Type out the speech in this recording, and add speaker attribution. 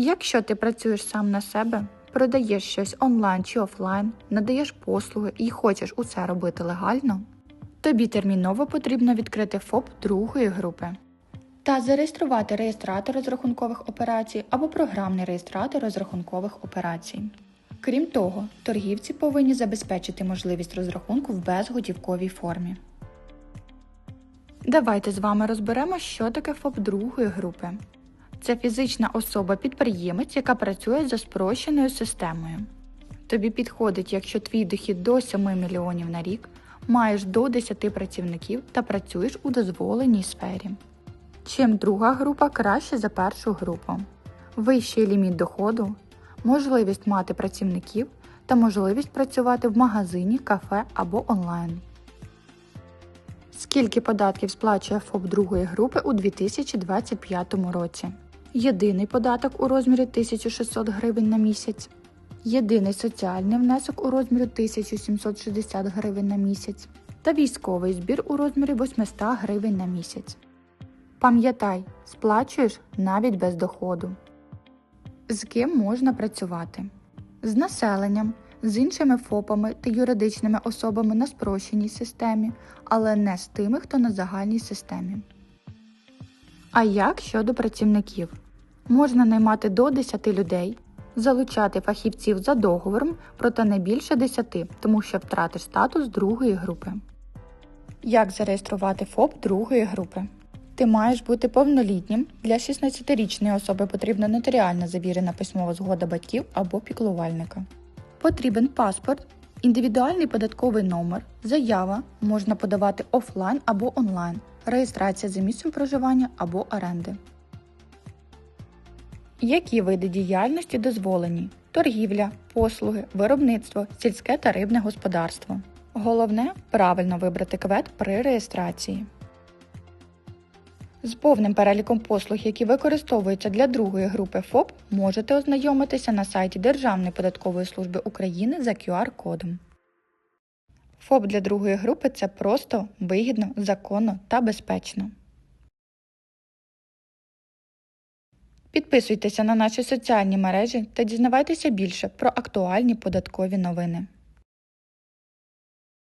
Speaker 1: Якщо ти працюєш сам на себе, продаєш щось онлайн чи офлайн, надаєш послуги і хочеш усе робити легально, тобі терміново потрібно відкрити ФОП другої групи та зареєструвати реєстратор розрахункових операцій або програмний реєстратор розрахункових операцій. Крім того, торгівці повинні забезпечити можливість розрахунку в безготівковій формі. Давайте з вами розберемо, що таке ФОП другої групи. Це фізична особа-підприємець, яка працює за спрощеною системою. Тобі підходить, якщо твій дохід до 7 мільйонів на рік, маєш до 10 працівників та працюєш у дозволеній сфері. Чим друга група краще за першу групу. Вищий ліміт доходу, можливість мати працівників та можливість працювати в магазині, кафе або онлайн. Скільки податків сплачує ФОП другої групи у 2025 році? Єдиний податок у розмірі 1600 гривень на місяць, єдиний соціальний внесок у розмірі 1760 гривень на місяць та військовий збір у розмірі 800 гривень на місяць. Пам'ятай, сплачуєш навіть без доходу. З ким можна працювати? З населенням, з іншими ФОПами та юридичними особами на спрощеній системі, але не з тими, хто на загальній системі. А як щодо працівників? Можна наймати до 10 людей, залучати фахівців за договором, проте не більше 10, тому що втратиш статус другої групи. Як зареєструвати ФОП другої групи? Ти маєш бути повнолітнім. Для 16-річної особи потрібна нотаріальна завірена письмова згода батьків або піклувальника. Потрібен паспорт, індивідуальний податковий номер, заява можна подавати офлайн або онлайн, реєстрація за місцем проживання або оренди. Які види діяльності дозволені? Торгівля, послуги, виробництво, сільське та рибне господарство. Головне правильно вибрати квет при реєстрації. З повним переліком послуг, які використовуються для другої групи ФОП, можете ознайомитися на сайті Державної податкової служби України за QR-кодом. ФОП для другої групи це просто, вигідно, законно та безпечно. Підписуйтеся на наші соціальні мережі та дізнавайтеся більше про актуальні податкові новини.